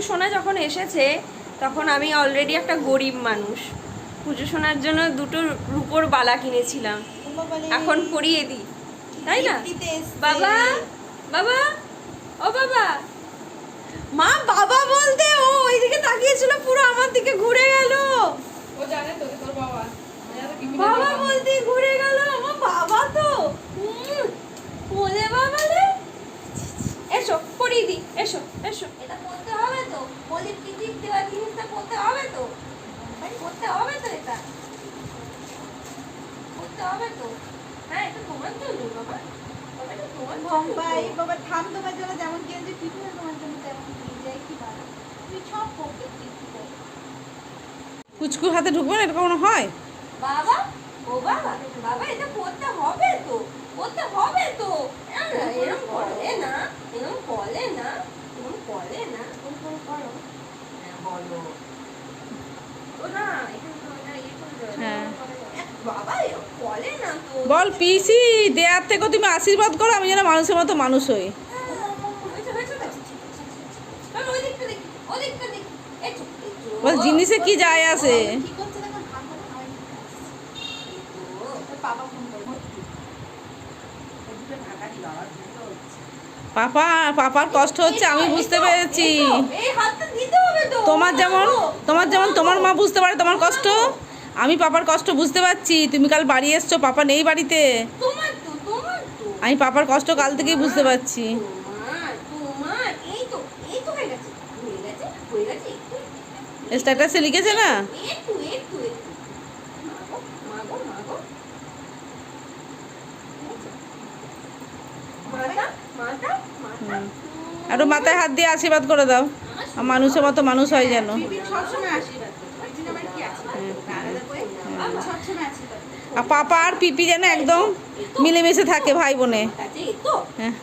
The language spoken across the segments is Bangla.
পুজো সোনা যখন এসেছে তখন আমি অলরেডি একটা গরিব মানুষ। পুজো সোনার জন্য দুটো রূপোর বালা কিনেছিলাম। এখন পরিয়ে দিই। তাই না? বাবা বাবা ও বাবা। মা বাবা বলতে ও ওইদিকে তাকিয়েছিল পুরো আমার দিকে ঘুরে গেল। ও জানে তো তোর বাবা। বাবা বলতে ঘুরে গেল আমার বাবা তো। ওলে বাবা রে। দিই এসো এসো। এটা করতে হবে তো। বলি টিকিট দেওয়া জিনিসটা করতে হবে তো। ভাই করতে হবে তো এটা। করতে হবে তো। হ্যাঁ এটা তোমার জন্য বাবা। বোম্বাই বাবা থাম তোমার জন্য যেমন কিনেছি টিফিনে তোমার জন্য তেমন কিনে যাই কি ভালো তুমি সব করবে টিফিনে কুচকু হাতে ঢুকবে না এটা কখনো হয়? বাবা ও বাবা বাবা এটা করতে হবে তো। করতে হবে তো। হ্যাঁ বলো পিসি, দেয়ার থেকে তুমি আশীর্বাদ করো, আমি যেন মানুষের মতো মানুষ হই। বল, জিনিসে কি যায় আসে কি করছে দেখো ভাগ করে খাওয়াই দিতে আসছে। এই তো। তোর বাবা ফোন করব পাপা পাপার কষ্ট হচ্ছে আমি বুঝতে পেরেছি তোমার যেমন তোমার যেমন তোমার মা বুঝতে পারে তোমার কষ্ট আমি পাপার কষ্ট বুঝতে পারছি তুমি কাল বাড়ি এসছো পাপা নেই বাড়িতে আমি পাপার কষ্ট কাল থেকেই বুঝতে পারছি তোমার তোমার এই তো এই তো হয়ে গেছে হয়ে গেছে হয়ে গেছে একটু স্ট্যাটাসে লিখেছে না একটু একটু একটু মাগো মাগো মাগো মাতা মাতা মাতা আরও মাথায় হাত দিয়ে আশীর্বাদ করে দাও। মানুষের মতো মানুষ হয় যেন। আশীর্বাদ করি। আর পাপা আর পিপি যেন একদম মিলেমিশে থাকে ভাই বোনে। হ্যাঁ।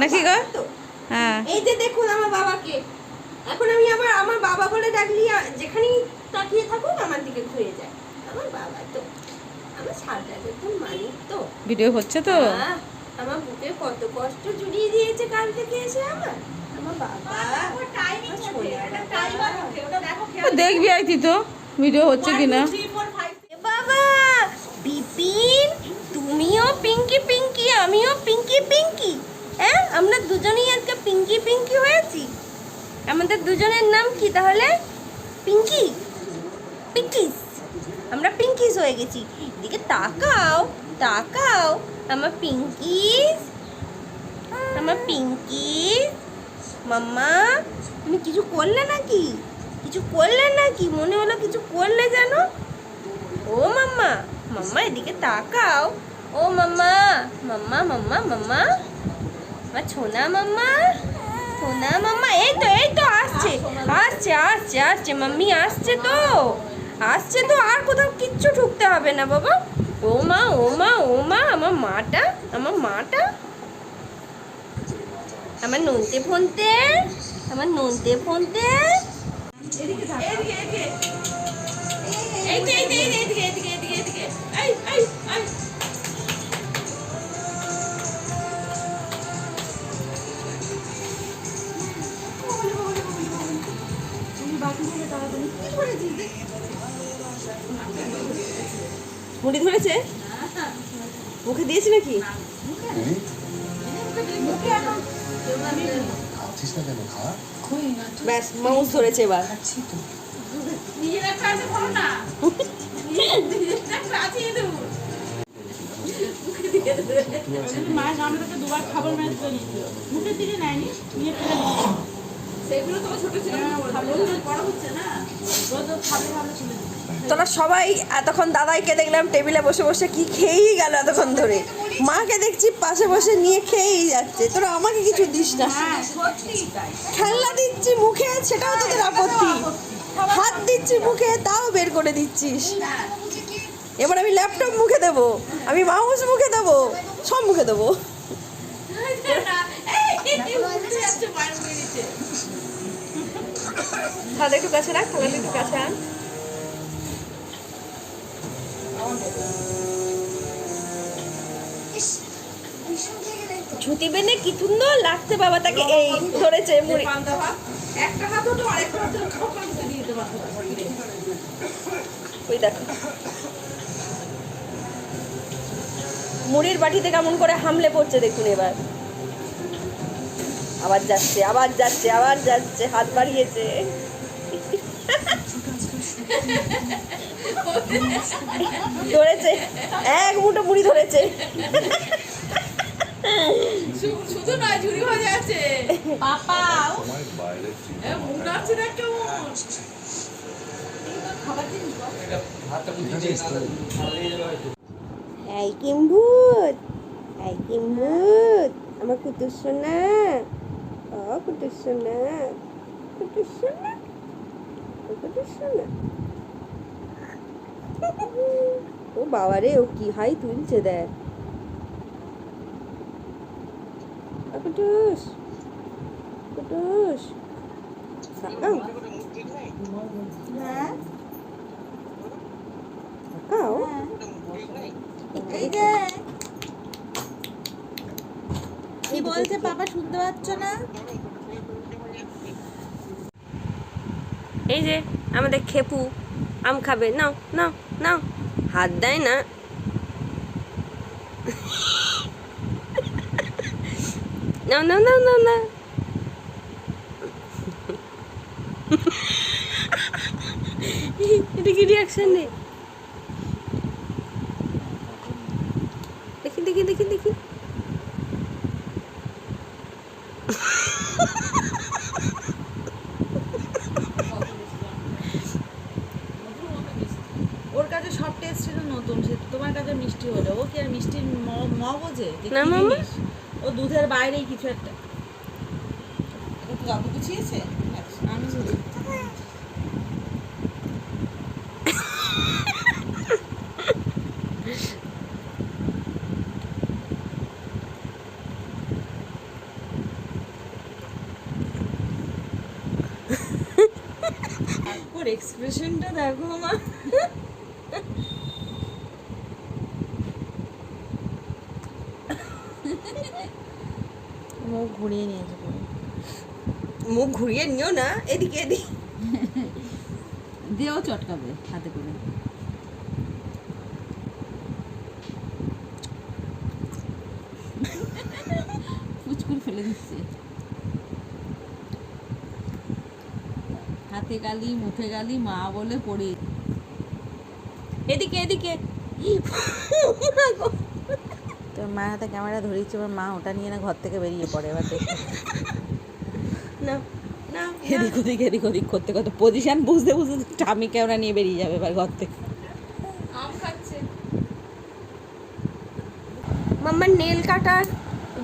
নাকি গো? হ্যাঁ। এই যে দেখুন আমার বাবাকে। এখন আমি আবার আমার বাবা বলে ডাকলি যেখানেই তাকিয়ে থাকুক আমার দিকে ঘুরে যায়। আমার বাবা তো আমার সারটা মানিক তো। ভিডিও হচ্ছে তো? কত কষ্ট জুড়িয়ে দিয়েছে কাল থেকে এসে আমার। তো দেখবি আই তুই তো ভিডিও হচ্ছে বাবা বিপিন তুমিও পিঙ্কি পিঙ্কি আমিও পিঙ্কি পিঙ্কি। হ্যাঁ আমরা দুজনেই আজকে পিঙ্কি পিঙ্কি হয়েছি। আমাদের দুজনের নাম কি তাহলে? পিঙ্কি? পিঙ্কিস। আমরা পিঙ্কিস হয়ে গেছি। এদিকে তাকাও তাকাও আমার পিঙ্কিস। আমার পিঙ্কি মাম্মা তুমি কিছু করলে নাকি? কিছু করলে নাকি? মনে হলো কিছু করলে জানো ও মাম্মা মাম্মা, এদিকে তাকাও। ও মাম্মা মাম্মা মাম্মা মাম্মা। আমার ছোনা মাম্মা ছোনা মাম্মা, এই তো এই তো, আসছে আসছে আসছে আসছে, মাম্মি আসছে তো। আসছে তো, আর কোথাও কিচ্ছু ঢুকতে হবে না, বাবা। ও মা ও মা ও মা, আমার মাটা আমার মাটা। আমার নুনতে ফোনতে আমার নুনতে ফোনতে। মুড়ি ধরেছে? মুখে দিয়েছে নাকি? খাচ্ছিস না কেন খা ব্যাস মাউস ধরেছে এবার। নিজের একটা আছে বলো না। নিজের একটা আছে মায়ের নামে তোকে দুবার খাবার ম্যাচ করে মুখের দিকে নেয়নি নিয়ে ফেলে সেগুলো তো ছোট ছিল বড় হচ্ছে না? রোজ রোজ খাবে ভালো ছিল তোরা সবাই এতক্ষণ দাদাইকে দেখলাম টেবিলে বসে বসে কি খেয়েই গেল এতক্ষণ ধরে? মাকে দেখছি পাশে বসে নিয়ে খেয়েই যাচ্ছে। তোরা আমাকে কিছু দিস না। হ্যাঁ সত্যি তাই। খেলনা দিচ্ছি মুখে সেটাও তোদের আপত্তি। হাত দিচ্ছি মুখে তাও বের করে দিচ্ছিস। এবার আমি ল্যাপটপ মুখে দেব আমি মাউস মুখে দেব সব মুখে দেবো। একটু কাছে রাখ থালাটা একটু কাছে আন। ঝুঁটি বেনে কি সুন্দর লাগছে বাবা তাকে। এই ধরেছে মুড়ি। একটা হাত ওটা আরেকটা হাতে দিতে ওই দেখো। মুড়ির বাটিতে কেমন করে হামলে পড়ছে দেখুন এবার। আবার যাচ্ছে আবার যাচ্ছে আবার যাচ্ছে, হাত বাড়িয়েছে। ধরেছে, এক মুঠো মুড়ি ধরেছে। কিম্ভূত আমার কুতুর সোনা। ও কুতুর সোনা। কুতুর সোনা? কুতুর সোনা। ও বাবা রে ও কি হাই তুলছে দেখ ও কুটুস কুটুস তাকাও তাকাও এই যে কি বলছে পাপা শুনতে পাচ্ছ না? এই যে আমাদের খেপু আম খাবে। নাও নাও নাও। হাত দেয় না। নাও নাও নাও নাও না এটা কি রিয়াকশন রে? দেখি দেখি দেখি দেখি। ওর কাছে সব টেস্ট ছিল নতুন সে তোমার কাছে মিষ্টি হলো। ও কি আর মিষ্টির ম- বোঝে না, মামা। ও দুধের বাইরেই কিছু একটা। তো গুছিয়েছে? আমি এক্সপ্রেশনটা দেখো মা। মুখ ঘুরিয়ে। মুখ ঘুরিয়ে নিও না এদিকে এদিকে। দিয়েও চটকাবে হাতে করে। ফুচকুর ফেলে দিচ্ছে। হাতে গালি মুখে গালি মা বলে পড়ে। এদিকে এদিকে। তোর মায়ের হাতে ক্যামেরা ধরিয়েছে এবার মা ওটা নিয়ে না ঘর থেকে বেরিয়ে পড়ে এবার দেখো। না এদিক ওদিক এদিক ওদিক করতে করতে পজিশন বুঝতে বুঝতে টামি ক্যামেরা নিয়ে বেরিয়ে যাবে এবার ঘর থেকে। মাম্মা নেল কাটার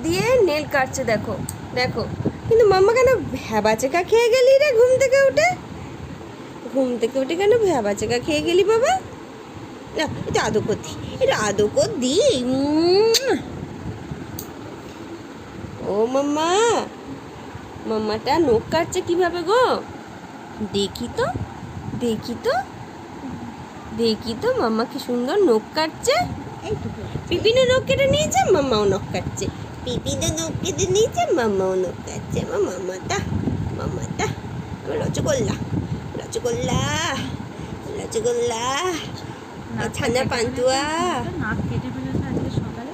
দিয়ে নেল কাটছে দেখো দেখো। কিন্তু মাম্মা কেন ভ্যাবা চেকা খেয়ে গেলি রে ঘুম থেকে উঠে? ঘুম থেকে উঠে কেন ভ্যাবা চেকা খেয়ে গেলি বাবা? না এটা আদৌ করতি এটা আদৌ কর দি ও মাম্মা মাম্মাটা নখ কাটছে কীভাবে গো? দেখি তো দেখি তো দেখি তো মাম্মা কি সুন্দর নখ কাটছে। পিপিনও নখ কেটে নিয়েছে মাম্মাও নখ কাটছে। পিপিনও নখ কেটে নিয়েছে মাম্মাও নখ কাটছে আমার মামাটা মামাটা আমার রসগোল্লা রসগোল্লা রসগোল্লা ছানা পান্তুয়া। সকালে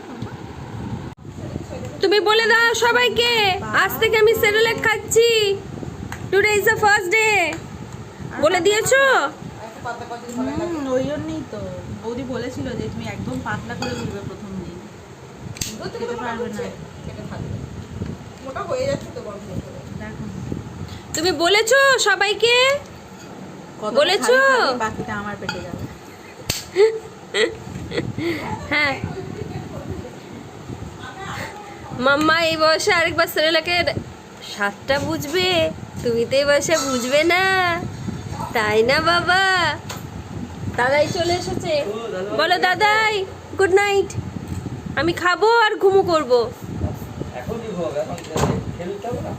তুমি বলে দাও সবাইকে আজ থেকে আমি সেরেলেক খাচ্ছি। Today is the first day বলে দিয়েছ? হুম ওই জন্যই তো। বৌদি বলেছিল যে তুমি একদম পাতলা করে দিবে প্রথম দিন। খেতে পারবে না। মোটা হয়ে যাচ্ছে তো দেখো। তুমি বলেছ সবাইকে? বলেছ? বাকিটা আমার পেটে যাবে। হ্যাঁ। মাম্মা, এই বয়সে আরেকবার সেরেলাকের স্বাদটা বুঝবে? তুমি তো এই বয়সে বুঝবে না। তাই না, বাবা? দাদাই চলে এসেছে। বলো, দাদাই গুড নাইট আমি খাব আর ঘুমো করব। এখন খেলতে হবে না।